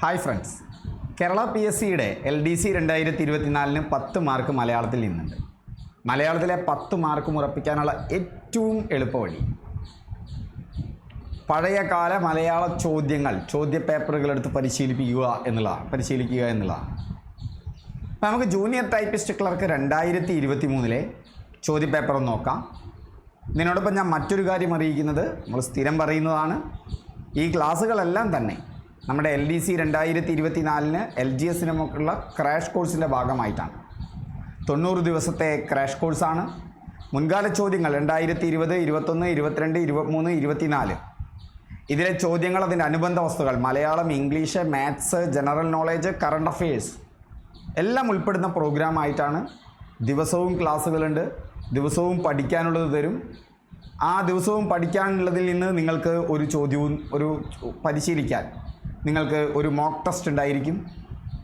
Hi friends Kerala P S സിയുടെ L D C രണ്ടായിരത്തി ഇരുപത്തിനാലിന് പത്ത് മാർക്ക് മലയാളത്തിൽ നിന്നുണ്ട്. മലയാളത്തിലെ പത്ത് മാർക്ക് ഉറപ്പിക്കാനുള്ള ഏറ്റവും എളുപ്പവഴി പഴയകാല മലയാള ചോദ്യങ്ങൾ ചോദ്യ പേപ്പറുകൾ എടുത്ത് പരിശീലിപ്പിക്കുക എന്നുള്ളതാണ് പരിശീലിക്കുക എന്നുള്ളതാണ് അപ്പോൾ നമുക്ക് ജൂനിയർ ടൈപ്പിസ്റ്റ് ക്ലർക്ക് രണ്ടായിരത്തി ഇരുപത്തി മൂന്നിലെ ചോദ്യ പേപ്പർ ഒന്ന് നോക്കാം. ഇതിനോടൊപ്പം ഞാൻ മറ്റൊരു കാര്യം അറിയിക്കുന്നത് നമ്മൾ സ്ഥിരം പറയുന്നതാണ് ഈ ക്ലാസ്സുകളെല്ലാം തന്നെ നമ്മുടെ എൽ ഡി സി രണ്ടായിരത്തി ഇരുപത്തി നാലിന് എൽ ജി എസിനുമൊക്കെയുള്ള ക്രാഷ് കോഴ്സിന്റെ ഭാഗമായിട്ടാണ്. തൊണ്ണൂറ് ദിവസത്തെ ക്രാഷ് കോഴ്സാണ് മുൻകാല ചോദ്യങ്ങൾ രണ്ടായിരത്തി ഇരുപത് ഇരുപത്തൊന്ന് ഇരുപത്തിരണ്ട് ഇരുപത്തിമൂന്ന് ഇരുപത്തിനാല്. ഇതിലെ ചോദ്യങ്ങൾ അതിന്റെ അനുബന്ധ വസ്തുക്കൾ Malayalam English maths general knowledge current affairs എല്ലാം ഉൾപ്പെടുന്ന പ്രോഗ്രാമായിട്ടാണ് ദിവസവും ക്ലാസ്സുകളുണ്ട്. ദിവസവും പഠിക്കാനുള്ളത് തരും. ആ ദിവസവും പഠിക്കാനുള്ളതിൽ നിന്ന് നിങ്ങൾക്ക് ഒരു ചോദ്യവും ഒരു പരിശീലിക്കാൻ നിങ്ങൾക്ക് ഒരു മോക്ക് ടെസ്റ്റ് ഉണ്ടായിരിക്കും.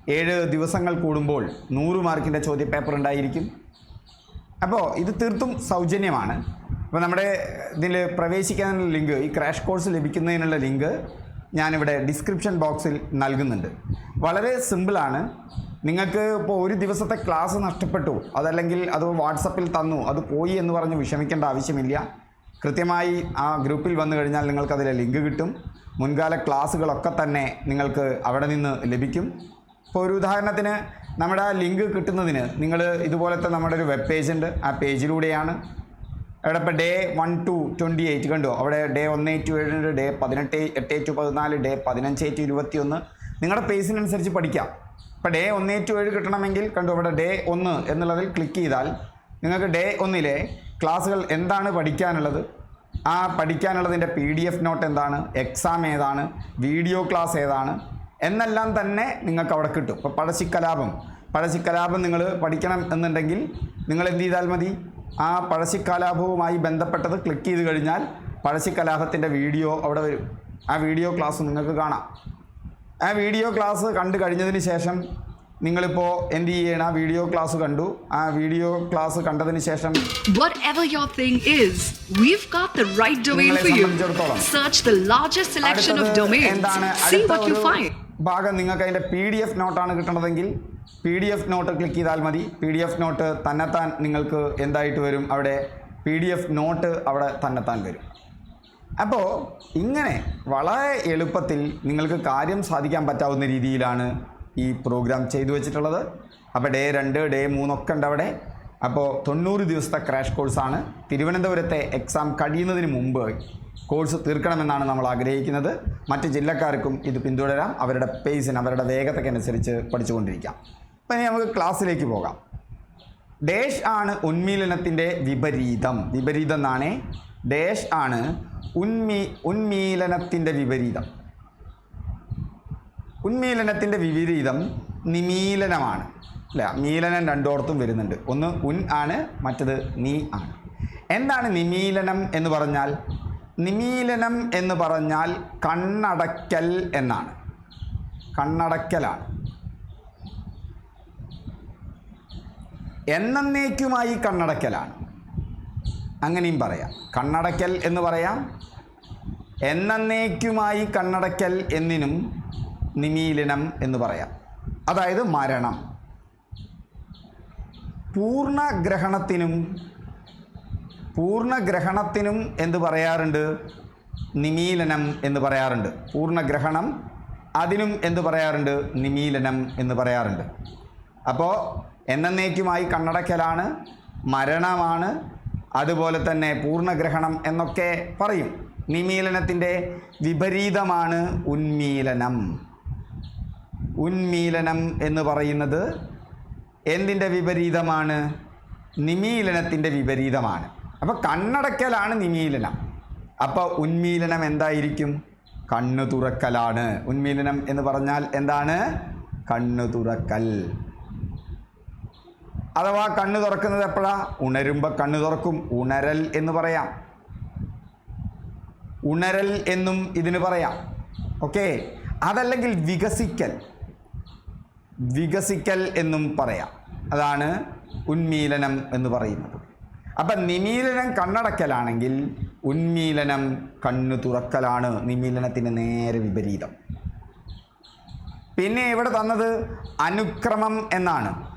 ഏഴ് ദിവസങ്ങൾ കൂടുമ്പോൾ നൂറ് മാർക്കിന്റെ ചോദ്യപേപ്പർ ഉണ്ടായിരിക്കും. അപ്പോൾ ഇത് തീർത്തും സൗജന്യമാണ്. അപ്പോൾ നമ്മുടെ ഇതിൽ പ്രവേശിക്കാനുള്ള ലിങ്ക് ഈ ക്രാഷ് കോഴ്സ് ലഭിക്കുന്നതിനുള്ള ലിങ്ക് ഞാനിവിടെ ഡിസ്ക്രിപ്ഷൻ ബോക്സിൽ നൽകുന്നുണ്ട്. വളരെ സിമ്പിളാണ് നിങ്ങൾക്ക് ഇപ്പോൾ ഒരു ദിവസത്തെ ക്ലാസ് നഷ്ടപ്പെട്ടു. അതല്ലെങ്കിൽ അത് വാട്സപ്പിൽ തന്നു. അത് പോയി എന്ന് പറഞ്ഞ് വിഷമിക്കേണ്ട ആവശ്യമില്ല. കൃത്യമായി ആ ഗ്രൂപ്പിൽ വന്നു കഴിഞ്ഞാൽ നിങ്ങൾക്ക് അതിലെ ലിങ്ക് കിട്ടും. മുൻകാല ക്ലാസ്സുകളൊക്കെ തന്നെ നിങ്ങൾക്ക് അവിടെ നിന്ന് ലഭിക്കും. ഇപ്പോൾ ഒരു ഉദാഹരണത്തിന് നമ്മുടെ ആ ലിങ്ക് കിട്ടുന്നതിന് നിങ്ങൾ ഇതുപോലത്തെ നമ്മുടെ ഒരു വെബ് പേജ് ഉണ്ട്. ആ പേജിലൂടെയാണ് അവിടെ ഇപ്പോൾ day one two twenty eight കണ്ടോ? അവിടെ ഡേ ഒന്ന് ടു ഏഴുണ്ട് ഡേ പതിനെട്ട് എട്ട് ടു പതിനാല് ഡേ പതിനഞ്ച് ടു ഇരുപത്തിയൊന്ന്. നിങ്ങളുടെ പേസിനനുസരിച്ച് പഠിക്കാം. ഇപ്പോൾ ഡേ ഒന്ന് ടു ഏഴ് കിട്ടണമെങ്കിൽ കണ്ടു അവിടെ ഡേ ഒന്ന് എന്നുള്ളതിൽ ക്ലിക്ക് ചെയ്താൽ നിങ്ങൾക്ക് ഡേ ഒന്നിലെ ക്ലാസ്സുകൾ എന്താണ് പഠിക്കാനുള്ളത്? ആ പഠിക്കാനുള്ളതിന്റെ പി ഡി എഫ് നോട്ട് എന്താണ്? എക്സാം ഏതാണ്? വീഡിയോ ക്ലാസ് ഏതാണ്? എന്നെല്ലാം തന്നെ നിങ്ങൾക്ക് അവിടെ കിട്ടും. ഇപ്പോൾ പഴശ്ശിക്കലാപം. പഴശ്ശിക്കലാപം നിങ്ങൾ പഠിക്കണം എന്നുണ്ടെങ്കിൽ നിങ്ങൾ എന്ത് ചെയ്താൽ മതി? ആ പഴശ്ശിക്കലാപവുമായി ബന്ധപ്പെട്ടത് ക്ലിക്ക് ചെയ്ത് കഴിഞ്ഞാൽ പഴശ്ശിക്കലാപത്തിന്റെ വീഡിയോ അവിടെ വരും. ആ വീഡിയോ ക്ലാസ് നിങ്ങൾക്ക് കാണാം. ആ വീഡിയോ ക്ലാസ് കണ്ടു കഴിഞ്ഞതിന് ശേഷം നിങ്ങളിപ്പോൾ എന്ത് ചെയ്യണം? ആ വീഡിയോ ക്ലാസ് കണ്ടു. ആ വീഡിയോ ക്ലാസ് കണ്ടതിന് ശേഷം Whatever your thing is, we've got the right domain for you. Search the largest selection of domains. See what you find. ഭാഗം നിങ്ങൾക്ക് അതിന്റെ പി ഡി എഫ് നോട്ടാണ് കിട്ടണതെങ്കിൽ P D F note click ചെയ്താൽ മതി. P D F not തന്നെത്താൻ നിങ്ങൾക്ക് എന്തായിട്ട് വരും? അവിടെ പി ഡി എഫ് നോട്ട് അവിടെ തന്നെത്താൻ വരും. അപ്പോൾ ഇങ്ങനെ വളരെ എളുപ്പത്തിൽ നിങ്ങൾക്ക് കാര്യം സാധിക്കാൻ പറ്റാവുന്ന രീതിയിലാണ് ഈ പ്രോഗ്രാം ചെയ്തു വെച്ചിട്ടുള്ളത്. അപ്പോൾ ഡേ രണ്ട് ഡേ മൂന്നൊക്കെ ഉണ്ട് അവിടെ. അപ്പോൾ തൊണ്ണൂറ് ദിവസത്തെ ക്രാഷ് കോഴ്സാണ് തിരുവനന്തപുരത്തെ എക്സാം കഴിയുന്നതിന് മുമ്പ് കോഴ്സ് തീർക്കണമെന്നാണ് നമ്മൾ ആഗ്രഹിക്കുന്നത്. മറ്റ് ജില്ലക്കാർക്കും ഇത് പിന്തുടരാം. അവരുടെ പേസിന് അവരുടെ വേഗതയ്ക്കനുസരിച്ച് പഠിച്ചുകൊണ്ടിരിക്കാം. അപ്പം ഇനി നമുക്ക് ക്ലാസ്സിലേക്ക് പോകാം. ഡേഷ് ആണ് ഉന്മീലനത്തിന്റെ വിപരീതം. വിപരീതം എന്നാണ്? ഡേഷ് ആണ് ഉന്മീ ഉന്മീലനത്തിന്റെ വിപരീതം. ഉന്മീലനത്തിന്റെ വിപരീതം നിമീലനമാണ്. അല്ല മീലനം രണ്ടോർത്തും വരുന്നുണ്ട്. ഒന്ന് ഉൻ ആണ് മറ്റത് നീ ആണ്. എന്താണ് നിമീലനം എന്ന് പറഞ്ഞാൽ? നിമീലനം എന്ന് പറഞ്ഞാൽ കണ്ണടക്കൽ എന്നാണ്. കണ്ണടയ്ക്കലാണ്. എന്നേക്കുമായി കണ്ണടക്കലാണ് അങ്ങനെയും പറയാം. കണ്ണടക്കൽ എന്ന് പറയാം. എന്നേക്കുമായി കണ്ണടക്കൽ എന്നിനും നിമീലനം എന്ന് പറയാം. അതായത് മരണം. പൂർണഗ്രഹണത്തിനും പൂർണഗ്രഹണത്തിനും എന്ത് പറയാറുണ്ട്? നിമീലനം എന്ന് പറയാറുണ്ട്. പൂർണഗ്രഹണം അതിനും എന്ത് പറയാറുണ്ട്? നിമീലനം എന്ന് പറയാറുണ്ട്. അപ്പോൾ എന്നേക്കുമായി കണ്ണടക്കലാണ് മരണമാണ് അതുപോലെ തന്നെ പൂർണഗ്രഹണം എന്നൊക്കെ പറയും. നിമീലനത്തിന്റെ വിപരീതമാണ് ഉന്മീലനം. ഉന്മീലനം എന്ന് പറയുന്നത് എന്തിന്റെ വിപരീതമാണ്? നിമീലനത്തിന്റെ വിപരീതമാണ്. അപ്പോൾ കണ്ണടക്കലാണ് നിമീലനം. അപ്പോൾ ഉന്മീലനം എന്തായിരിക്കും? കണ്ണു തുറക്കലാണ്. ഉന്മീലനം എന്ന് പറഞ്ഞാൽ എന്താണ്? കണ്ണു തുറക്കൽ. അഥവാ കണ്ണു തുറക്കുന്നത് എപ്പോഴാണ് ഉണരുമ്പോൾ കണ്ണു തുറക്കും. ഉണരൽ എന്ന് പറയാം. ഉണരൽ എന്നും ഇതിന് പറയാം. ഓക്കെ? അതല്ലെങ്കിൽ വികസിക്കൽ. വികസിക്കൽ എന്നും പറയാം. അതാണ് ഉന്മീലനം എന്ന് പറയുന്നത്. അപ്പം നിമീലനം കണ്ണടക്കലാണെങ്കിൽ ഉന്മീലനം കണ്ണു തുറക്കലാണ് നിമീലനത്തിന് നേരെ വിപരീതം. പിന്നെ ഇവിടെ തന്നത് അനുക്രമം എന്നാണ്.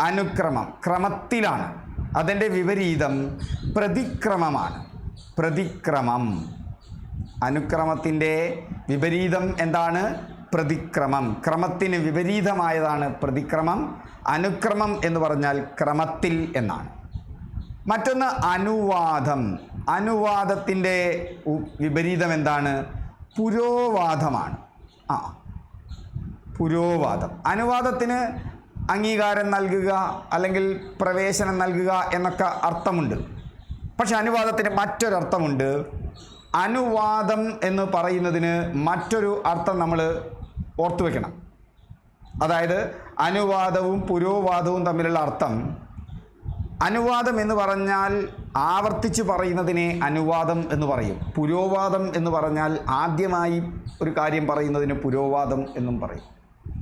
അനുക്രമം ക്രമത്തിലാണ്. അതിന്റെ വിപരീതം പ്രതിക്രമമാണ്. പ്രതിക്രമം. അനുക്രമത്തിന്റെ വിപരീതം എന്താണ്? പ്രതിക്രമം. ക്രമത്തിന് വിപരീതമായതാണ് പ്രതിക്രമം. അനുക്രമം എന്ന് പറഞ്ഞാൽ ക്രമത്തിൽ എന്നാണ്. മറ്റൊന്ന് അനുവാദം. അനുവാദത്തിന്റെ വിപരീതം എന്താണ്? പുരോവാദമാണ്. ആ പുരോവാദം. അനുവാദത്തിന് അംഗീകാരം നൽകുക അല്ലെങ്കിൽ പ്രവേശനം നൽകുക എന്നൊക്കെ അർത്ഥമുണ്ട്. പക്ഷെ അനുവാദത്തിന് മറ്റൊരർത്ഥമുണ്ട്. അനുവാദം എന്ന് പറയുന്നതിന് മറ്റൊരു അർത്ഥം നമ്മൾ ഓർത്തു വെക്കണം. അതായത് അനുവാദവും പുരോവാദവും തമ്മിലുള്ള അർത്ഥം അനുവാദം എന്ന് പറഞ്ഞാൽ ആവർത്തിച്ച് പറയുന്നതിനെ അനുവാദം എന്ന് പറയും. പുരോവാദം എന്ന് പറഞ്ഞാൽ ആദ്യമായി ഒരു കാര്യം പറയുന്നതിന് പുരോവാദം എന്നും പറയും.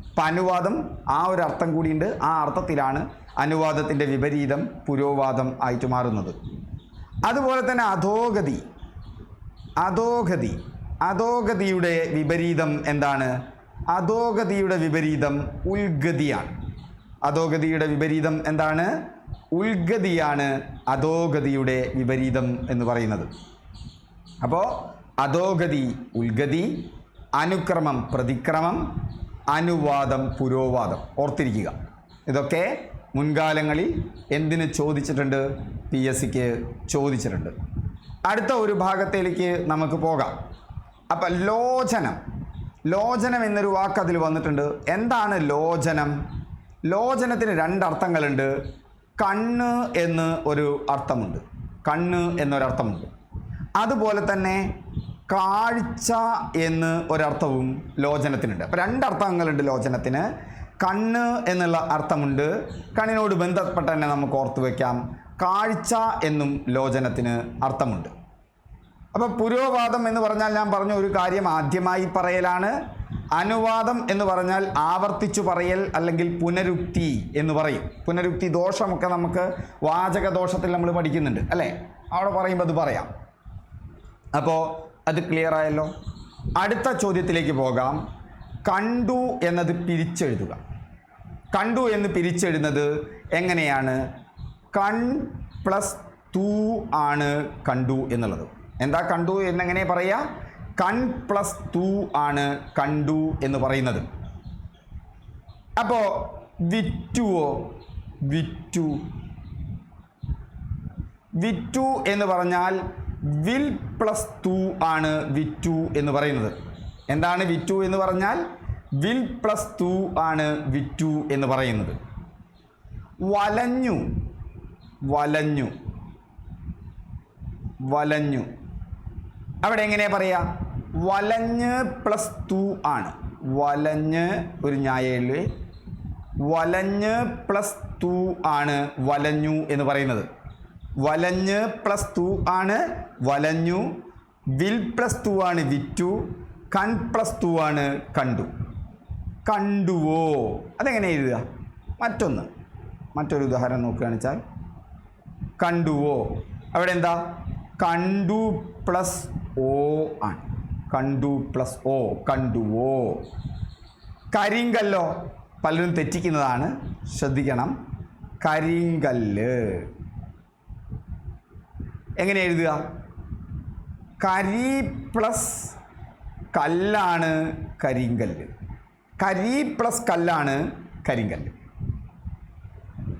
അപ്പം അനുവാദം ആ ഒരു അർത്ഥം കൂടിയുണ്ട്. ആ അർത്ഥത്തിലാണ് അനുവാദത്തിന്റെ വിപരീതം പുരോവാദം ആയിട്ട് മാറുന്നത്. അതുപോലെ തന്നെ അധോഗതി. അധോഗതി. അധോഗതിയുടെ വിപരീതം എന്താണ്? അധോഗതിയുടെ വിപരീതം ഉൽഗതിയാണ്. അധോഗതിയുടെ വിപരീതം എന്താണ്? ഉൽഗതിയാണ് അധോഗതിയുടെ വിപരീതം എന്ന് പറയുന്നത്. അപ്പോൾ അധോഗതി ഉൽഗതി അനുക്രമം പ്രതിക്രമം അനുവാദം പുരോവാദം. ഓർത്തിരിക്കുക. ഇതൊക്കെ മുൻകാലങ്ങളിൽ എന്തിന് ചോദിച്ചിട്ടുണ്ട്? പി എസ് സിക്ക് ചോദിച്ചിട്ടുണ്ട്. അടുത്ത ഒരു ഭാഗത്തിലേക്ക് നമുക്ക് പോകാം. അപ്പം ലോചനം. ലോചനം എന്നൊരു വാക്ക് അതിൽ വന്നിട്ടുണ്ട്. എന്താണ് ലോചനം? ലോചനത്തിന് രണ്ടർത്ഥങ്ങളുണ്ട്. കണ്ണ് എന്ന് ഒരു അർത്ഥമുണ്ട്. കണ്ണ് എന്നൊരർത്ഥമുണ്ട്. അതുപോലെ തന്നെ കാഴ്ച എന്ന് ഒരർത്ഥവും ലോചനത്തിനുണ്ട്. അപ്പോൾ രണ്ടർത്ഥങ്ങളുണ്ട് ലോചനത്തിന്. കണ്ണ് എന്നുള്ള അർത്ഥമുണ്ട്. കണ്ണിനോട് ബന്ധപ്പെട്ട് തന്നെ നമുക്ക് ഓർത്തു വയ്ക്കാം കാഴ്ച എന്നും ലോചനത്തിന് അർത്ഥമുണ്ട്. അപ്പോൾ പുരോവാദം എന്ന് പറഞ്ഞാൽ ഞാൻ പറഞ്ഞ ഒരു കാര്യം ആദ്യമായി പറയലാണ്. അനുവാദം എന്ന് പറഞ്ഞാൽ ആവർത്തിച്ചു പറയൽ അല്ലെങ്കിൽ പുനരുക്തി എന്ന് പറയും. പുനരുക്തി ദോഷമൊക്കെ നമുക്ക് വാചക ദോഷത്തിൽ നമ്മൾ പഠിക്കുന്നുണ്ട് അല്ലേ? അവിടെ പറയുമ്പോൾ അത് പറയാം. അപ്പോൾ അത് ക്ലിയർ ആയല്ലോ? അടുത്ത ചോദ്യത്തിലേക്ക് പോകാം. കണ്ടു എന്നത് പിരിച്ചെഴുതുക. കണ്ടു എന്ന് പിരിച്ചെഴുതുന്നത് എങ്ങനെയാണ്? കൺ പ്ലസ് തൂ ആണ് കണ്ടു എന്നുള്ളത്. എന്താ കണ്ടു എന്നെങ്ങനെ പറയാ? കൺ പ്ലസ് തു ആണ് കണ്ടു എന്ന് പറയുന്നത്. അപ്പോ വിറ്റുവോ? വിറ്റു. വിറ്റു എന്ന് പറഞ്ഞാൽ വിൽ പ്ലസ് ടു ആണ് വിറ്റു എന്ന് പറയുന്നത്. എന്താണ് വിറ്റു എന്ന് പറഞ്ഞാൽ? വിൽ പ്ലസ് ടു ആണ് വിറ്റു എന്ന് പറയുന്നത്. വലഞ്ഞു. വലഞ്ഞു. വലഞ്ഞു. അവിടെ എങ്ങനെയാ പറയാ? വലഞ്ഞ് പ്ലസ് തു ആണ്. വലഞ്ഞ് ഒരു ന്യായയിൽ. വലഞ്ഞ് പ്ലസ് തു ആണ് വലഞ്ഞു എന്ന് പറയുന്നത്. വലഞ്ഞ് പ്ലസ് തു ആണ് വലഞ്ഞു. വിൽ പ്ലസ് തു ആണ് വിറ്റു. കൺ പ്ലസ് തു ആണ് കണ്ടു. കണ്ടുവോ? അതെങ്ങനെ എഴുതുക? മറ്റൊന്ന്. മറ്റൊരു ഉദാഹരണം നോക്കുകയാണെന്ന് വെച്ചാൽ കണ്ടുവോ? അവിടെ എന്താ? കണ്ടു പ്ലസ് ഓ ആണ്. കണ്ടു പ്ലസ് ഓ കണ്ടുവോ കരിങ്കല്ലോ പലരും തെറ്റിക്കുന്നതാണ്. ശ്രദ്ധിക്കണം. കരിങ്കല്ല്. എങ്ങനെ എഴുതുക? കരി പ്ലസ് കല്ലാണ് കരിങ്കല്ല്. കരി പ്ലസ് കല്ലാണ് കരിങ്കല്ല്.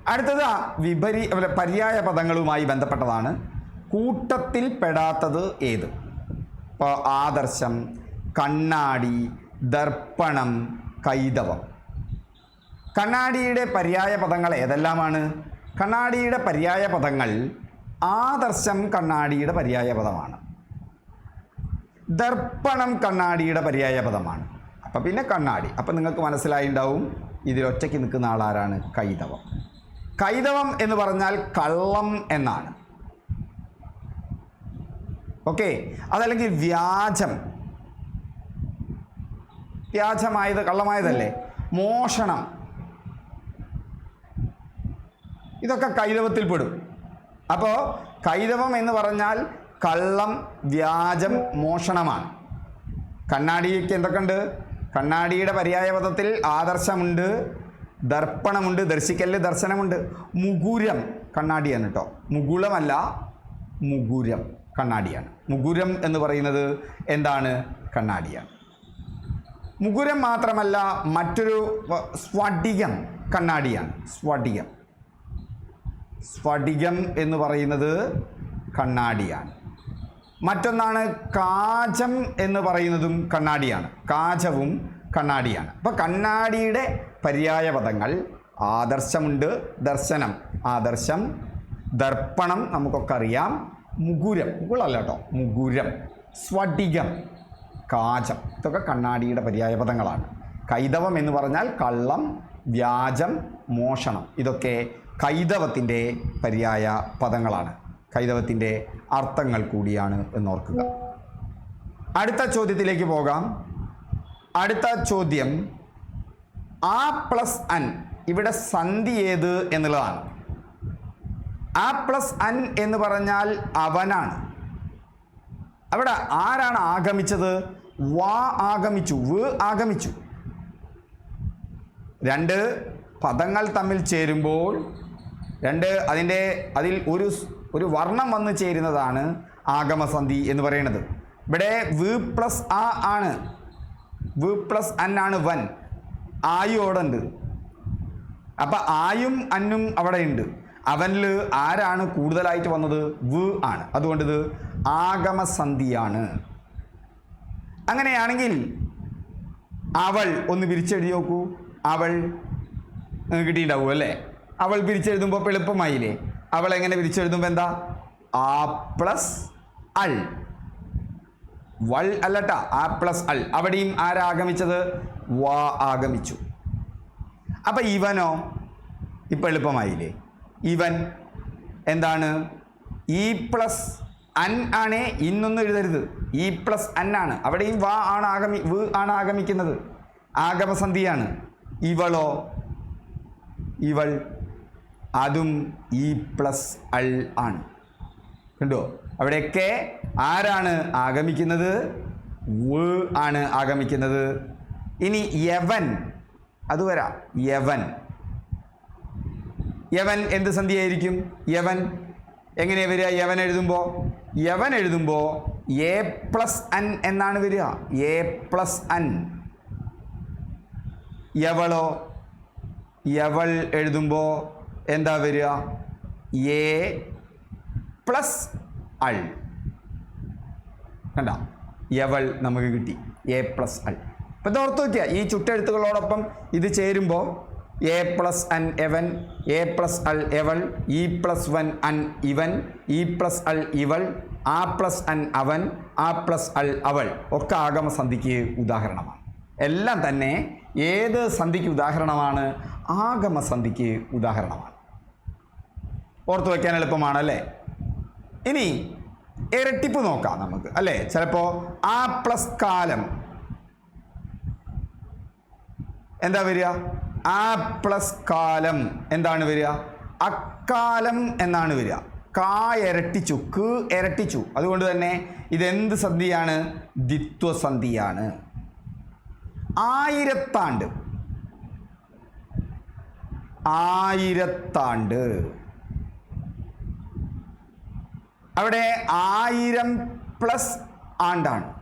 അടുത്തത് വിപരി പര്യായ പദങ്ങളുമായി ബന്ധപ്പെട്ടതാണ്. കൂട്ടത്തിൽ പെടാത്തത് ഏത്? ഇപ്പോൾ ആദർശം കണ്ണാടി ദർപ്പണം കൈതവം. കണ്ണാടിയുടെ പര്യായ പദങ്ങൾ ഏതെല്ലാമാണ്? കണ്ണാടിയുടെ പര്യായ പദങ്ങൾ ആദർശം കണ്ണാടിയുടെ പര്യായ പദമാണ്. ദർപ്പണം കണ്ണാടിയുടെ പര്യായ പദമാണ്. അപ്പം പിന്നെ കണ്ണാടി. അപ്പം നിങ്ങൾക്ക് മനസ്സിലായിണ്ടാവും ഇതിലൊറ്റയ്ക്ക് നിൽക്കുന്ന ആളാരാണ് കൈതവം. കൈതവം എന്ന് പറഞ്ഞാൽ കള്ളം എന്നാണ്. ഓക്കെ. അതല്ലെങ്കിൽ വ്യാജം. വ്യാജമായത് കള്ളമായതല്ലേ? മോഷണം. ഇതൊക്കെ കൈതവത്തിൽ പെടും. അപ്പോൾ കൈതവം എന്ന് പറഞ്ഞാൽ കള്ളം വ്യാജം മോഷണമാണ്. കണ്ണാടിക്ക് എന്തൊക്കെയുണ്ട്? കണ്ണാടിയുടെ പര്യായപദത്തിൽ ആദർശമുണ്ട് ദർപ്പണമുണ്ട് ദർശിക്കൽ ദർശനമുണ്ട്. മുകുരം കണ്ണാടിയാണ് കേട്ടോ. മുകുളമല്ല മുകുരം കണ്ണാടിയാണ്. മുകുരം എന്ന് പറയുന്നത് എന്താണ്? കണ്ണാടിയാണ്. മുകുരം മാത്രമല്ല മറ്റൊരു സ്ഫടികം കണ്ണാടിയാണ്. സ്ഫടികം സ്ഫടികം എന്ന് പറയുന്നത് കണ്ണാടിയാണ്. മറ്റൊന്നാണ് കാചം എന്ന് പറയുന്നതും കണ്ണാടിയാണ്. കാചവും കണ്ണാടിയാണ്. അപ്പോൾ കണ്ണാടിയുടെ പര്യായ പദങ്ങൾ ആദർശമുണ്ട് ദർശനം. ആദർശം ദർപ്പണം നമുക്കൊക്കെ അറിയാം. മുകുരം മുകളല്ല കേട്ടോ മുകുരം സ്വടികം കാചം ഇതൊക്കെ കണ്ണാടിയുടെ പര്യായ പദങ്ങളാണ്. കൈതവം എന്ന് പറഞ്ഞാൽ കള്ളം വ്യാജം മോഷണം. ഇതൊക്കെ കൈതവത്തിന്റെ പര്യായ പദങ്ങളാണ്. കൈതവത്തിന്റെ അർത്ഥങ്ങൾ കൂടിയാണ് എന്നോർക്കുക. അടുത്ത ചോദ്യത്തിലേക്ക് പോകാം. അടുത്ത ചോദ്യം ആ പ്ലസ് അൻ ഇവിടെ സന്ധി ഏത് എന്നുള്ളതാണ്. ആ പ്ലസ് അൻ എന്ന് പറഞ്ഞാൽ അവനാണ്. അവിടെ ആരാണ് ആഗമിച്ചത്? വാ ആഗമിച്ചു വ് ആഗമിച്ചു. രണ്ട് പദങ്ങൾ തമ്മിൽ ചേരുമ്പോൾ രണ്ട് അതിന്റെ അതിൽ ഒരു ഒരു വർണം വന്ന് ചേരുന്നതാണ് ആഗമസന്ധി എന്ന് പറയുന്നത്. ഇവിടെ വ് പ്ലസ് ആ ആണ്. വ് പ്ലസ് അൻ ആണ് വൻ. ആയു അവിടെ ഉണ്ട് അപ്പം ആയും അന്നും അവിടെ ഉണ്ട് അവനിൽ ആരാണ് കൂടുതലായിട്ട് വന്നത്? വ് ആണ്. അതുകൊണ്ട് ഇത് ആഗമസന്ധിയാണ്. അങ്ങനെയാണെങ്കിൽ അവൾ ഒന്ന് പിരിച്ചെഴുതി നോക്കൂ. അവൾ കിട്ടിയിട്ടാവൂ അല്ലേ? അവൾ പിരിച്ചെഴുതുമ്പോൾ എളുപ്പമായില്ലേ? അവൾ എങ്ങനെ പിരിച്ചെഴുതുമ്പോൾ എന്താ? ആ പ്ലസ് അൾ. വൾ അല്ലട്ട ആ പ്ലസ് അൾ. അവിടെയും ആരാഗമിച്ചത് വാ ആഗമിച്ചു. അപ്പം ഇവനോ? ഇപ്പം എളുപ്പമായില്ലേ? ഇവൻ എന്താണ്? ഇ പ്ലസ് അൻ ആണേ ഇന്നൊന്നും എഴുതരുത്. ഇ പ്ലസ് അൻ ആണ്. അവിടെയും വ ആണ് ആഗമി വ് ആണ് ആഗമിക്കുന്നത്. ആഗമസന്ധിയാണ്. ഇവളോ? ഇവൾ അതും ഇ പ്ലസ് അൾ ആണ്. കണ്ടോ? അവിടെയൊക്കെ ആരാണ് ആഗമിക്കുന്നത്? വ് ആണ് ആഗമിക്കുന്നത്. ഇനി യവൻ അത് വരാം യവൻ. യവൻ എന്ത് സന്ധിയായിരിക്കും? യവൻ എങ്ങനെയാ വരിക? യവൻ എഴുതുമ്പോൾ യവൻ എഴുതുമ്പോൾ എ പ്ലസ് അൻ എന്നാണ് വരിക. എ പ്ലസ് അൻ യവളോ? യവൾ എഴുതുമ്പോൾ എന്താ വരിക? എ പ്ലസ് അൾ. കണ്ട? യവൾ നമുക്ക് കിട്ടി. എ പ്ലസ് അൾ. ഇപ്പം ഓർത്ത് നോക്കിയാൽ ഈ ചുട്ടെഴുത്തുകളോടൊപ്പം ഇത് ചേരുമ്പോൾ എ പ്ലസ് അൻ എവൻ എ പ്ലസ് അൾ എവൾ ഇ പ്ലസ് വൻ അൻ ഇവൻ ഇ പ്ലസ് അൾ ഇവൾ ആ പ്ലസ് അൻ അവൻ ആ പ്ലസ് അൾ അവൾ ഒക്കെ ആഗമസന്ധിക്ക് ഉദാഹരണമാണ്. എല്ലാം തന്നെ ഏത് സന്ധിക്ക് ഉദാഹരണമാണ്? ആഗമസന്ധിക്ക് ഉദാഹരണമാണ്. ഓർത്തു വയ്ക്കാൻ എളുപ്പമാണ് അല്ലേ? ഇനി ഇരട്ടിപ്പ് നോക്കാം നമുക്ക് അല്ലേ? ചിലപ്പോൾ ആ പ്ലസ് കാലം എന്താ വരിക? ആ പ്ലസ് കാലം എന്താണ് വരിക? അക്കാലം എന്നാണ് വരിക. കാ ഇരട്ടിച്ചു ക് ഇരട്ടിച്ചു അതുകൊണ്ട് തന്നെ ഇതെന്ത് സന്ധിയാണ്? ദ്വിത്വസന്ധിയാണ്. ആയിരത്താണ്ട്. ആയിരത്താണ്ട്. അവിടെ ആയിരം പ്ലസ് ആണ്ടാണ്.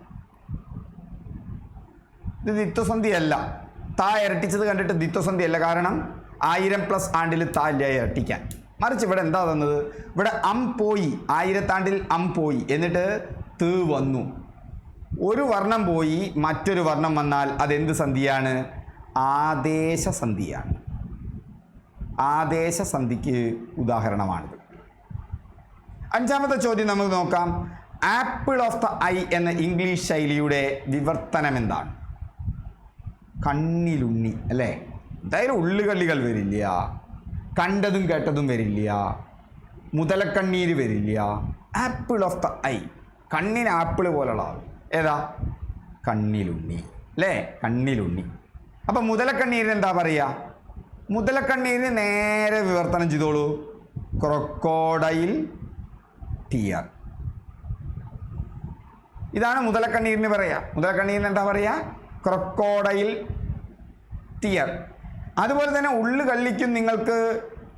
ഇത് ദ്വിത്വസന്ധി അല്ല താ ഇരട്ടിച്ചത് കണ്ടിട്ട് ദ്വിത്വസന്ധി അല്ല കാരണം ആയിരം പ്ലസ് ആണ്ടിൽ താ ഇല്ല ഇരട്ടിക്കാൻ. മറിച്ച് ഇവിടെ എന്താ തന്നത് ഇവിടെ അം പോയി ആയിരത്താണ്ടിൽ അം പോയി എന്നിട്ട് ത് വന്നു. ഒരു വർണം പോയി മറ്റൊരു വർണം വന്നാൽ അതെന്ത് സന്ധിയാണ്? ആദേശസന്ധിയാണ് ആദേശസന്ധിക്ക് ഉദാഹരണമാണിത്. അഞ്ചാമത്തെ ചോദ്യം നമുക്ക് നോക്കാം. ആപ്പിൾ ഓഫ് ദ ഐ എന്ന ഇംഗ്ലീഷ് ശൈലിയുടെ വിവർത്തനം എന്താണ്? കണ്ണിലുണ്ണി അല്ലേ? എന്തായാലും ഉള്ളുകള്ളികൾ വരില്ല. കണ്ടതും കേട്ടതും വരില്ല. മുതലക്കണ്ണീര് വരില്ല. Apple of the eye. കണ്ണിന് ആപ്പിൾ പോലുള്ള ആൾ. ഏതാ? കണ്ണിലുണ്ണി അല്ലേ? കണ്ണിലുണ്ണി. അപ്പം മുതലക്കണ്ണീരിന് എന്താ പറയുക മുതലക്കണ്ണീരിന് നേരെ വിവർത്തനം ചെയ്തോളൂ. Crocodile tear. ഇതാണ് മുതലക്കണ്ണീരിന് പറയുക മുതലക്കണ്ണീരിന് എന്താ പറയാ? Crocodile tear. അതുപോലെ തന്നെ ഉള്ളു കള്ളിക്കും നിങ്ങൾക്ക്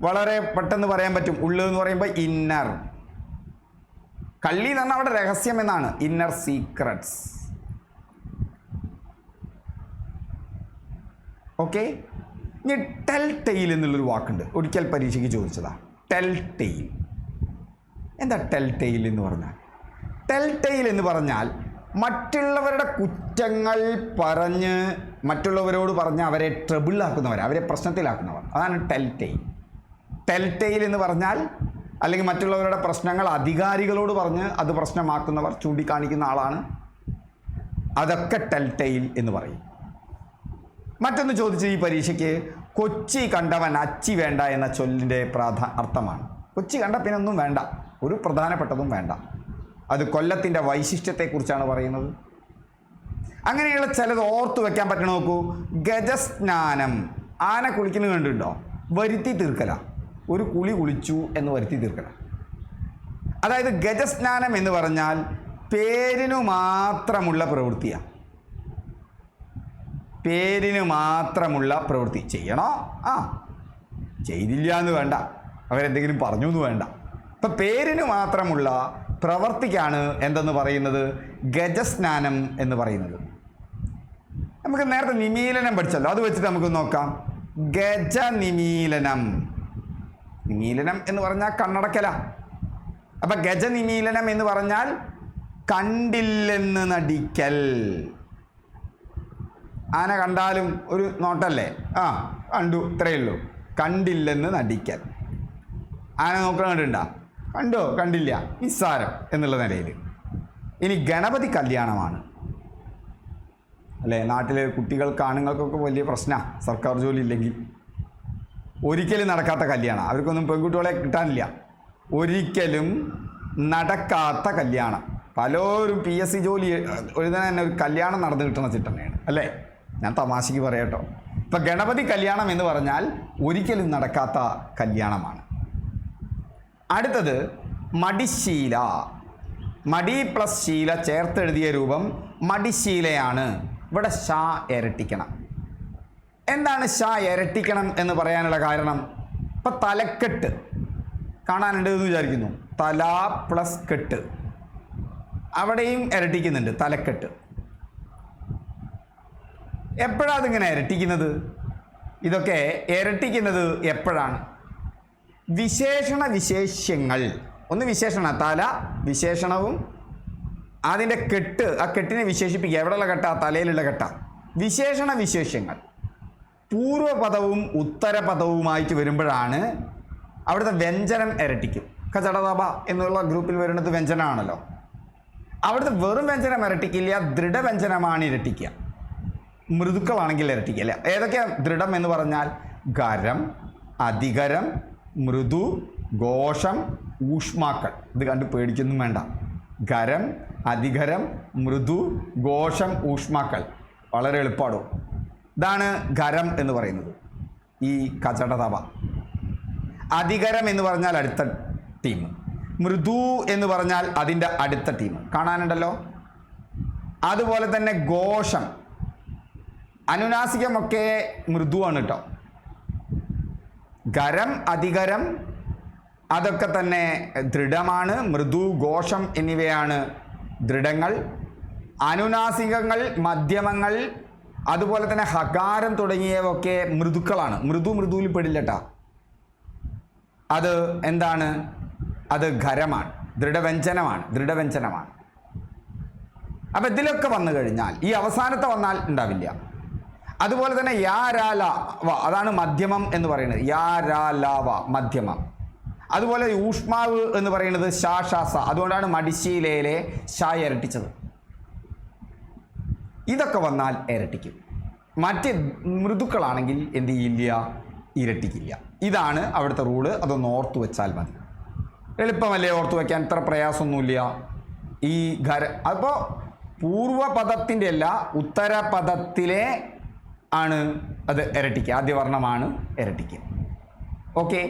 വളരെ പെട്ടെന്ന് പറയാൻ പറ്റും. ഉള്ളു എന്ന് പറയുമ്പോൾ ഇന്നർ കള്ളി എന്ന് പറഞ്ഞാൽ അവിടെ രഹസ്യം എന്നാണ്. ഇന്നർ സീക്രട്സ് ഓക്കെ ഇനി ടെൽ ടെയിൽ എന്നുള്ളൊരു വാക്കുണ്ട്. ഒരിക്കൽ പരീക്ഷയ്ക്ക് ചോദിച്ചതാ. ടെൽ ടെയിൽ എന്താ ടെൽ ടെയിൽ എന്ന് പറഞ്ഞാൽ? ടെൽ ടെയിൽ എന്ന് പറഞ്ഞാൽ മറ്റുള്ളവരുടെ കുറ്റങ്ങൾ പറഞ്ഞ് മറ്റുള്ളവരോട് പറഞ്ഞ് അവരെ ട്രബിളാക്കുന്നവർ അവരെ പ്രശ്നത്തിലാക്കുന്നവർ. അതാണ് ടെൽറ്റെയിൽ ടെൽറ്റെയിൽ എന്ന് പറഞ്ഞാൽ അല്ലെങ്കിൽ മറ്റുള്ളവരുടെ പ്രശ്നങ്ങൾ അധികാരികളോട് പറഞ്ഞ് അത് പ്രശ്നമാക്കുന്നവർ ചൂണ്ടിക്കാണിക്കുന്ന ആളാണ്. അതൊക്കെ ടെൽറ്റെയിൽ എന്ന് പറയും. മറ്റൊന്ന് ചോദിച്ച ഈ പരീക്ഷയ്ക്ക് കൊച്ചി കണ്ടവൻ അച്ചി വേണ്ട എന്ന ചൊല്ലിന്റെ പ്രാധാ അർത്ഥമാണ്. കൊച്ചി കണ്ട പിന്നെ ഒന്നും വേണ്ട. ഒരു പ്രധാനപ്പെട്ടതും വേണ്ട. അത് കൊല്ലത്തിന്റെ വൈശിഷ്ട്യത്തെക്കുറിച്ചാണ് പറയുന്നത്. അങ്ങനെയുള്ള ചിലത് ഓർത്തു വെക്കാൻ പറ്റണ നോക്കൂ. ഗജസ്നാനം. ആന കുളിക്കുന്നത് കണ്ടിട്ടുണ്ടോ? വരുത്തി തീർക്കല. ഒരു കുളി കുളിച്ചു എന്ന് വരുത്തി തീർക്കല. അതായത് ഗജസ്നാനം എന്ന് പറഞ്ഞാൽ പേരിനു മാത്രമുള്ള പ്രവൃത്തിയാണ് പേരിന് മാത്രമുള്ള പ്രവൃത്തി. ചെയ്യണോ? ആ. ചെയ്തില്ല എന്ന് വേണ്ട. അവരെന്തെങ്കിലും പറഞ്ഞു എന്ന് വേണ്ട. ഇപ്പം പേരിന് മാത്രമുള്ള പ്രവർത്തിക്കാണ് എന്തെന്ന് പറയുന്നത്? ഗജസ്നാനം എന്ന് പറയുന്നത്. നമുക്ക് നേരത്തെ നിമീലനം പഠിച്ചല്ലോ. അത് വെച്ചിട്ട് നമുക്ക് നോക്കാം. ഗജ നിമീലനം നിമീലനം എന്ന് പറഞ്ഞാൽ കണ്ണടക്കല അപ്പം ഗജനിമീലനം എന്ന് പറഞ്ഞാൽ കണ്ടില്ലെന്ന് നടിക്കൽ. ആന കണ്ടാലും ഒരു നോട്ടല്ലേ? ആ കണ്ടു. ഇത്രയേ ഉള്ളൂ. കണ്ടില്ലെന്ന് നടിക്കൽ. ആന നോക്കണ കണ്ടിട്ടുണ്ടാ? കണ്ടോ? കണ്ടില്ല. നിസ്സാരം എന്നുള്ള നിലയിൽ. ഇനി ഗണപതി കല്യാണമാണ്. അല്ലേ? നാട്ടിലെ കുട്ടികൾക്ക് ആണുങ്ങൾക്കൊക്കെ വലിയ പ്രശ്നമാണ് സർക്കാർ ജോലി ഇല്ലെങ്കിൽ. ഒരിക്കലും നടക്കാത്ത കല്യാണം. അവർക്കൊന്നും പെൺകുട്ടികളെ കിട്ടാനില്ല. ഒരിക്കലും നടക്കാത്ത കല്യാണം. പലരും പി എസ് സി ജോലി എഴുതാൻ തന്നെ ഒരു കല്യാണം നടന്നു കിട്ടുന്ന ചിട്ടനെയാണ് അല്ലേ? ഞാൻ തമാശയ്ക്ക് പറയാട്ടോ ഇപ്പം ഗണപതി കല്യാണം എന്ന് പറഞ്ഞാൽ ഒരിക്കലും നടക്കാത്ത കല്യാണമാണ്. അടുത്തത് മടിശീല. മടി പ്ലസ് ശീല ചേർത്തെഴുതിയ രൂപം മടിശീലയാണ്. ഇവിടെ ഷാ ഇരട്ടിക്കണം. എന്താണ് ഷാ ഇരട്ടിക്കണം എന്ന് പറയാനുള്ള കാരണം? ഇപ്പം തലക്കെട്ട്. കാണാനുണ്ട് എന്ന് വിചാരിക്കുന്നു. തല പ്ലസ് കെട്ട്. അവിടെയും ഇരട്ടിക്കുന്നുണ്ട് തലക്കെട്ട്. എപ്പോഴാണ് അതിങ്ങനെ ഇരട്ടിക്കുന്നത്? ഇതൊക്കെ ഇരട്ടിക്കുന്നത് എപ്പോഴാണ്? വിശേഷണ വിശേഷ്യങ്ങൾ. ഒന്ന് വിശേഷണ. തല വിശേഷണവും അതിന്റെ കെട്ട്. ആ കെട്ടിനെ വിശേഷിപ്പിക്കുക. എവിടെയുള്ള കെട്ട? തലയിലുള്ള കെട്ട. വിശേഷണ വിശേഷ്യങ്ങൾ. പൂർവപദവും ഉത്തരപദവുമായിട്ട് വരുമ്പോഴാണ് അവിടുത്തെ വ്യഞ്ജനം ഇരട്ടിക്കും. കചടതപ എന്നുള്ള ഗ്രൂപ്പിൽ വരുന്നത് വ്യഞ്ജനമാണല്ലോ അവിടുത്തെ വെറും വ്യഞ്ജനം ഇരട്ടിക്കില്ല ദൃഢവ്യഞ്ജനമാണ് ഇരട്ടിക്കുക. മൃദുക്കളാണെങ്കിൽ ഇരട്ടിക്കില്ല. ഏതൊക്കെയാണ് ദൃഢം എന്ന് പറഞ്ഞാൽ ഗരം അധികരം മൃദു ഘോഷം ഊഷ്മാക്കൾ. ഇത് കണ്ട് പേടിക്കൊന്നും വേണ്ട. ഖരം അധികരം മൃദു ഘോഷം ഊഷ്മാക്കൾ. വളരെ എളുപ്പമാണോ ഇതാണ് ഖരം എന്ന് പറയുന്നത്. ഈ കചടതവ. അധികരം എന്ന് പറഞ്ഞാൽ അടുത്ത ടീം മൃദു എന്ന് പറഞ്ഞാൽ അതിന്റെ അടുത്ത ടീം കാണാനുണ്ടല്ലോ? അതുപോലെ തന്നെ ഘോഷം. അനുനാസികമൊക്കെ മൃദുവാണ് കേട്ടോ. ഖരം അധികരം അതൊക്കെ തന്നെ ദൃഢമാണ്. മൃദു ഘോഷം എന്നിവയാണ് ദൃഢങ്ങൾ. അനുനാസികങ്ങൾ മധ്യമങ്ങൾ അതുപോലെ തന്നെ ഹകാരം തുടങ്ങിയവയൊക്കെ മൃദുക്കളാണ്. മൃദു മൃദുവിൽ പെടില്ലട്ടാ. അത് എന്താണ്? അത് ഖരമാണ്. ദൃഢവ്യഞ്ജനമാണ്. ദൃഢവ്യഞ്ജനമാണ്. അപ്പം ഇതിലൊക്കെ വന്നു കഴിഞ്ഞാൽ ഈ അവസാനത്തെ വന്നാൽ ഉണ്ടാവില്ല. അതുപോലെ തന്നെ യാ രാ ല വ അതാണ് മധ്യമം എന്ന് പറയുന്നത്. യാ രാ ല വ മധ്യമം. അതുപോലെ ഊഷ്മാവ് എന്ന് പറയുന്നത് ഷാഷാസ അതുകൊണ്ടാണ് മടിശീലയിലെ ഷാ ഇരട്ടിച്ചത്. ഇതൊക്കെ വന്നാൽ ഇരട്ടിക്കും. മറ്റ് മൃദുക്കളാണെങ്കിൽ എന്ത് ചെയ്യില്ല? ഇരട്ടിക്കില്ല. ഇതാണ് അവിടുത്തെ റൂൾ. അതൊന്ന് ഓർത്തു വെച്ചാൽ മതി. എളുപ്പമല്ലേ ഓർത്തു വയ്ക്കാൻ ഇത്ര പ്രയാസമൊന്നുമില്ല. ഈ ഖര അപ്പോൾ പൂർവപദത്തിന്റെ അല്ല ഉത്തരപദത്തിലെ ആണ് അത് ഇരട്ടിക്കുക ആദ്യ വർണമാണ് ഇരട്ടിക്കുക ഓക്കെ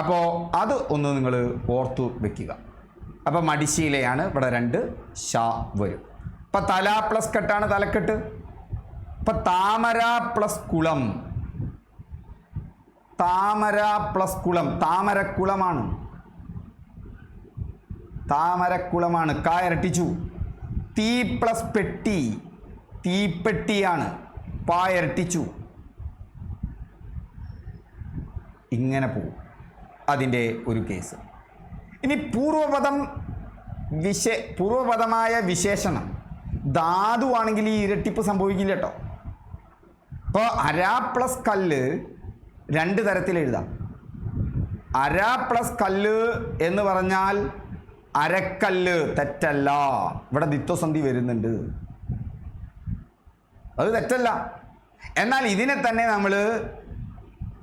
അപ്പോൾ അത് ഒന്ന് നിങ്ങൾ ഓർത്തു വെക്കുക. അപ്പോൾ മടിശീലയാണ് ഇവിടെ രണ്ട് ഷ വരും അപ്പം തല പ്ലസ് കെട്ടാണ് തലക്കെട്ട്. ഇപ്പം താമര പ്ലസ് കുളം. താമര പ്ലസ് കുളം. താമരക്കുളമാണ് താമരക്കുളമാണ് കായരട്ടിച്ചു തീ പ്ലസ് പെട്ടി. തീപ്പെട്ടിയാണ്. പാ ഇരട്ടിച്ചു ഇങ്ങനെ പോകും അതിന്റെ ഒരു കേസ്. ഇനി പൂർവപദം വിശേ പൂർവപദമായ വിശേഷണം. ധാതുവാണെങ്കിൽ ഈ ഇരട്ടിപ്പ് സംഭവിക്കില്ല കേട്ടോ ഇപ്പോൾ അര പ്ലസ് കല്ല് രണ്ട് തരത്തിൽ എഴുതാം. അര പ്ലസ് കല്ല് എന്ന് പറഞ്ഞാൽ അരക്കല്ല് തെറ്റല്ല. ഇവിടെ ദിത്വസന്ധി വരുന്നുണ്ട്. അത് തെറ്റല്ല. എന്നാൽ ഇതിനെ തന്നെ നമ്മൾ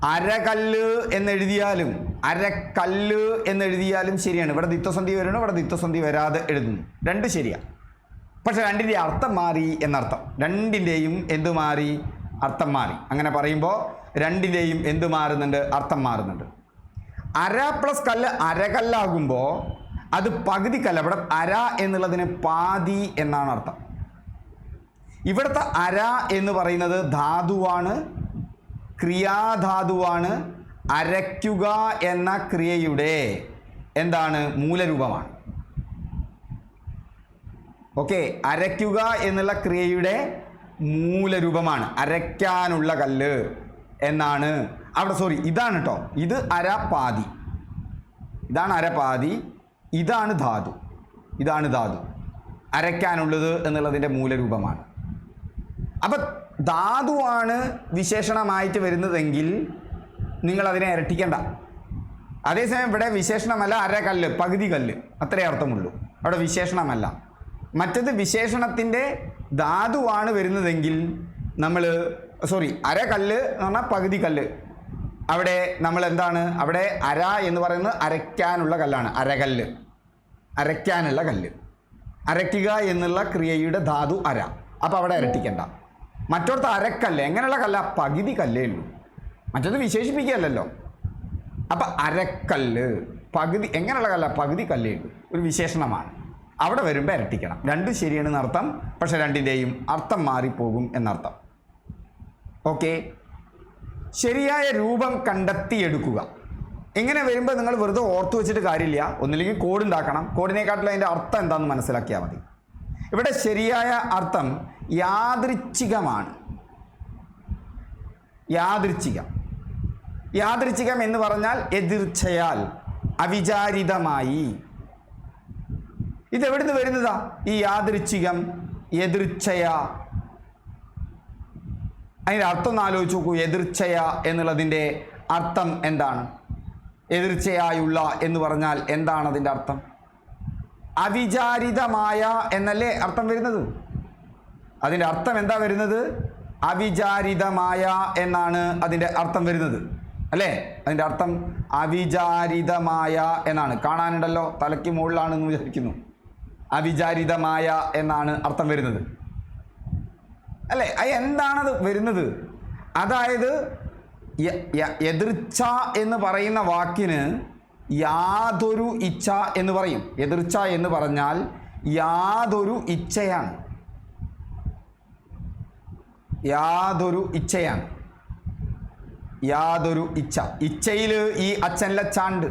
അരകല്ല് എന്നെഴുതിയാലും അരക്കല്ല് എന്നെഴുതിയാലും ശരിയാണ്. ഇവിടെ ദിത്വസന്ധി വരണം ഇവിടെ ദിത്വസന്ധി വരാതെ എഴുതുന്നു. രണ്ട് ശരിയാണ് പക്ഷെ രണ്ടിന്റെ അർത്ഥം മാറി എന്നർത്ഥം. രണ്ടിന്റെയും എന്തു മാറി? അർത്ഥം മാറി. അങ്ങനെ പറയുമ്പോൾ രണ്ടിന്റെയും എന്തു മാറുന്നുണ്ട്? അർത്ഥം മാറുന്നുണ്ട്. അര പ്ലസ് കല്ല് അരകല്ലാകുമ്പോൾ അത് പകുതി കല്ല്. ഇവിടെ അര എന്നുള്ളതിന് പാതി എന്നാണ് അർത്ഥം. ഇവിടുത്തെ അര എന്ന് പറയുന്നത് ധാതുവാണ്. ക്രിയാധാതുവാണ്. അരയ്ക്കുക എന്ന ക്രിയയുടെ എന്താണ്? മൂലരൂപമാണ്. ഓക്കെ അരയ്ക്കുക എന്നുള്ള ക്രിയയുടെ മൂലരൂപമാണ്. അരയ്ക്കാനുള്ള കല്ല് എന്നാണ്. അവിടെ സോറി ഇതാണ് കേട്ടോ ഇത് അരപാതി ഇതാണ് അരപാതി ഇതാണ് ധാതു. ഇതാണ് ധാതു. അരയ്ക്കാനുള്ളത് എന്നുള്ളതിന്റെ മൂലരൂപമാണ്. അപ്പം ധാതുവാണ് വിശേഷണമായിട്ട് വരുന്നതെങ്കിൽ നിങ്ങൾ അതിനെ ഇരട്ടിക്കണ്ട. അതേസമയം ഇവിടെ വിശേഷണമല്ല അര കല്ല് പകുതി കല്ല്. അത്രേ അർത്ഥമുള്ളൂ. അവിടെ വിശേഷണമല്ല. മറ്റത് വിശേഷണത്തിന്റെ ധാതുവാണ് വരുന്നതെങ്കിൽ നമ്മൾ സോറി അര കല്ല് എന്ന് പറഞ്ഞാൽ പകുതി കല്ല്. അവിടെ നമ്മൾ എന്താണ്? അവിടെ അര എന്ന് പറയുന്നത് അരയ്ക്കാനുള്ള കല്ലാണ്. അരകല്ല്. അരയ്ക്കാനുള്ള കല്ല്. അരയ്ക്കുക എന്നുള്ള ക്രിയയുടെ ധാതു അര. അപ്പോൾ അവിടെ ഇരട്ടിക്കണ്ട. മറ്റോടത്ത് അരക്കല്ല് എങ്ങനെയുള്ള കല്ല? പകുതി കല്ലേ ഉള്ളൂ. മറ്റൊന്ന് വിശേഷിപ്പിക്കുകയല്ലല്ലോ. അപ്പം അരക്കല്ല് പകുതി എങ്ങനെയുള്ള കല്ല? പകുതി കല്ലേ ഉള്ളൂ. ഒരു വിശേഷണമാണ്. അവിടെ വരുമ്പോൾ ഇരട്ടിക്കണം. രണ്ടും ശരിയാണ് അർത്ഥം. പക്ഷെ രണ്ടിന്റെയും അർത്ഥം മാറിപ്പോകും എന്നർത്ഥം. ഓക്കെ? ശരിയായ രൂപം കണ്ടെത്തിയെടുക്കുക. ഇങ്ങനെ വരുമ്പോൾ നിങ്ങൾ വെറുതെ ഓർത്ത് വെച്ചിട്ട് കാര്യമില്ല. ഒന്നില്ലെങ്കിൽ കോഡ് ഉണ്ടാക്കണം. കോഡിനെക്കാട്ടിലും അതിന്റെ അർത്ഥം എന്താണെന്ന് മനസ്സിലാക്കിയാൽ മതി. ഇവിടെ ശരിയായ അർത്ഥം യാദൃച്ഛികമാണ്. യാദൃച്ഛികം. യാദൃച്ഛികം എന്ന് പറഞ്ഞാൽ എതിർച്ചയാൽ അവിചാരിതമായി. ഇതെവിടുന്ന് വരുന്നതാ? ഈ യാദൃച്ഛികം എതിർച്ചയ. അതിന്റെ അർത്ഥം ഒന്ന് ആലോചിച്ച് നോക്കൂ. എതിർച്ചയ എന്നുള്ളതിന്റെ അർത്ഥം എന്താണ്? എതിർച്ചയായുള്ള എന്ന് പറഞ്ഞാൽ എന്താണ് അതിന്റെ അർത്ഥം? അവിചാരിതമായ എന്നല്ലേ അർത്ഥം വരുന്നത്? അതിന്റെ അർത്ഥം എന്താ വരുന്നത്? അവിചാരിതമായ എന്നാണ് അതിന്റെ അർത്ഥം വരുന്നത്. അല്ലേ? അതിന്റെ അർത്ഥം അവിചാരിതമായ എന്നാണ്. കാണാനുണ്ടല്ലോ? തലയ്ക്ക് മുകളിലാണെന്ന് വിചാരിക്കുന്നു. അവിചാരിതമായ എന്നാണ് അർത്ഥം വരുന്നത്. അല്ലേ? അത് എന്താണത് വരുന്നത്? അതായത് എതിർച്ച എന്ന് പറയുന്ന വാക്കിന് യാതൊരു ഇച്ഛ എന്ന് പറയും. എതിർച്ച എന്ന് പറഞ്ഞാൽ യാതൊരു ഇച്ഛയാണ്. യാതൊരു ഇച്ഛയാണ്. യാതൊരു ഇച്ഛ. ഇച്ഛയിൽ ഈ അച്ഛന്റെ ചാണ്ട്.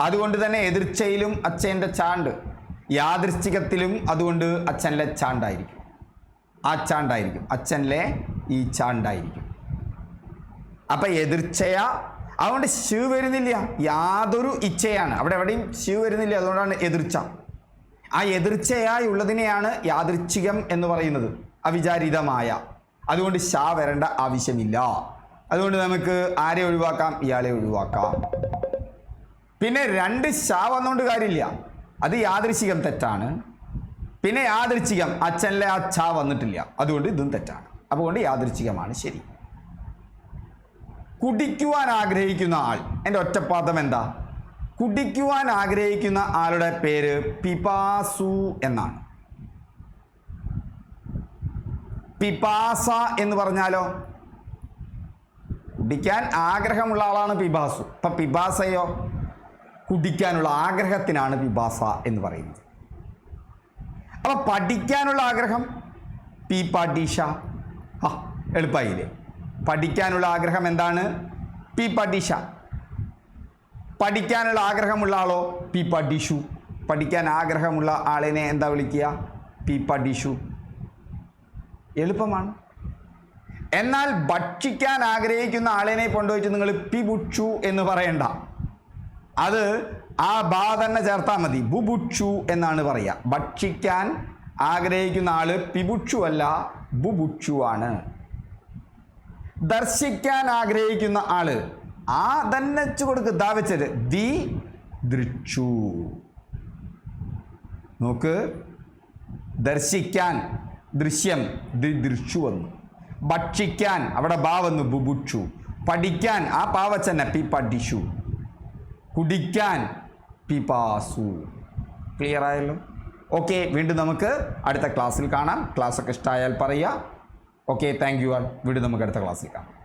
അതുകൊണ്ട് തന്നെ എതിർച്ചയിലും അച്ഛന്റെ ചാണ്ട്. യാദൃശ്ചികത്തിലും അതുകൊണ്ട് അച്ഛന്റെ ചാണ്ടായിരിക്കും. ആ ചാണ്ടായിരിക്കും. അച്ഛനിലെ ഈ ചാണ്ടായിരിക്കും. അപ്പം എതിർച്ചയ അതുകൊണ്ട് ശിവ് വരുന്നില്ല. യാതൊരു ഇച്ഛയാണ്. അവിടെ എവിടെയും ശിവ് വരുന്നില്ല. അതുകൊണ്ടാണ് എതിർച്ച. ആ എതിർച്ചയായി ഉള്ളതിനെയാണ് യാദൃച്ഛികം എന്ന് പറയുന്നത്. അവിചാരിതമായ. അതുകൊണ്ട് ഷാ വരേണ്ട ആവശ്യമില്ല. അതുകൊണ്ട് നമുക്ക് ആരെ ഒഴിവാക്കാം? ഇയാളെ ഒഴിവാക്കാം. പിന്നെ രണ്ട് ഷാ വന്നുകൊണ്ട് കാര്യമില്ല. അത് യാദൃശികം തെറ്റാണ്. പിന്നെ യാദൃച്ഛികം. അച്ഛനിലെ ആ ഛ വന്നിട്ടില്ല. അതുകൊണ്ട് ഇതും തെറ്റാണ്. അതുകൊണ്ട് യാദൃച്ഛികമാണ് ശരി. കുടിക്കുവാൻ ആഗ്രഹിക്കുന്ന ആൾ. എന്റെ ഒറ്റപ്പാദം എന്താ? കുടിക്കുവാൻ ആഗ്രഹിക്കുന്ന ആളുടെ പേര് പിപാസു എന്നാണ്. പിപാസ എന്ന് പറഞ്ഞാലോ? കുടിക്കാൻ ആഗ്രഹമുള്ള ആളാണ് പിപാസു. ഇപ്പം പിപാസയോ? കുടിക്കാനുള്ള ആഗ്രഹത്തിനാണ് പിപാസ എന്ന് പറയുന്നത്. അപ്പം പഠിക്കാനുള്ള ആഗ്രഹം? പി പാട്ടീഷ. എളുപ്പായില്ലേ? പഠിക്കാനുള്ള ആഗ്രഹം എന്താണ്? പി പഠിഷ. പഠിക്കാനുള്ള ആഗ്രഹമുള്ള ആളോ? പി പഠിഷു. പഠിക്കാൻ ആഗ്രഹമുള്ള ആളിനെ എന്താ വിളിക്കുക? പി പഠിഷു. എളുപ്പമാണ്. എന്നാൽ ഭക്ഷിക്കാൻ ആഗ്രഹിക്കുന്ന ആളിനെ കൊണ്ടുപോയിട്ട് നിങ്ങൾ പി ബുക്ഷു എന്ന് പറയണ്ട. അത് ആ ബാ തന്നെ ചേർത്താൽ മതി. ബുബുക്ഷു എന്നാണ് പറയുക. ഭക്ഷിക്കാൻ ആഗ്രഹിക്കുന്ന ആൾ പിബുക്ഷു അല്ല ബുബുക്ഷു ആണ്. ദർശിക്കാൻ ആഗ്രഹിക്കുന്ന ആൾ. ആ തന്നെ കൊടുക്ക്. ദാ വെച്ചത്. ദി ദൃക്ഷു നോക്ക്. ദർശിക്കാൻ ദൃശ്യം ദി ദൃക്ഷു വന്നു. ഭക്ഷിക്കാൻ അവിടെ ബാ ബുബുക്ഷു പഠിക്കാൻ ആ പാവച്ചനെ പി പഠിച്ചു. കുടിക്കാൻ പിപാസു ക്ലിയർ ആയല്ലോ? ഓക്കെ വീണ്ടും നമുക്ക് അടുത്ത ക്ലാസ്സിൽ കാണാം. ക്ലാസ്സൊക്കെ ഇഷ്ടമായാൽ പറയുക. ഓക്കെ താങ്ക് യു ആൾ വീണ്ടും നമുക്ക് അടുത്ത ക്ലാസ്സിൽ കാണാം.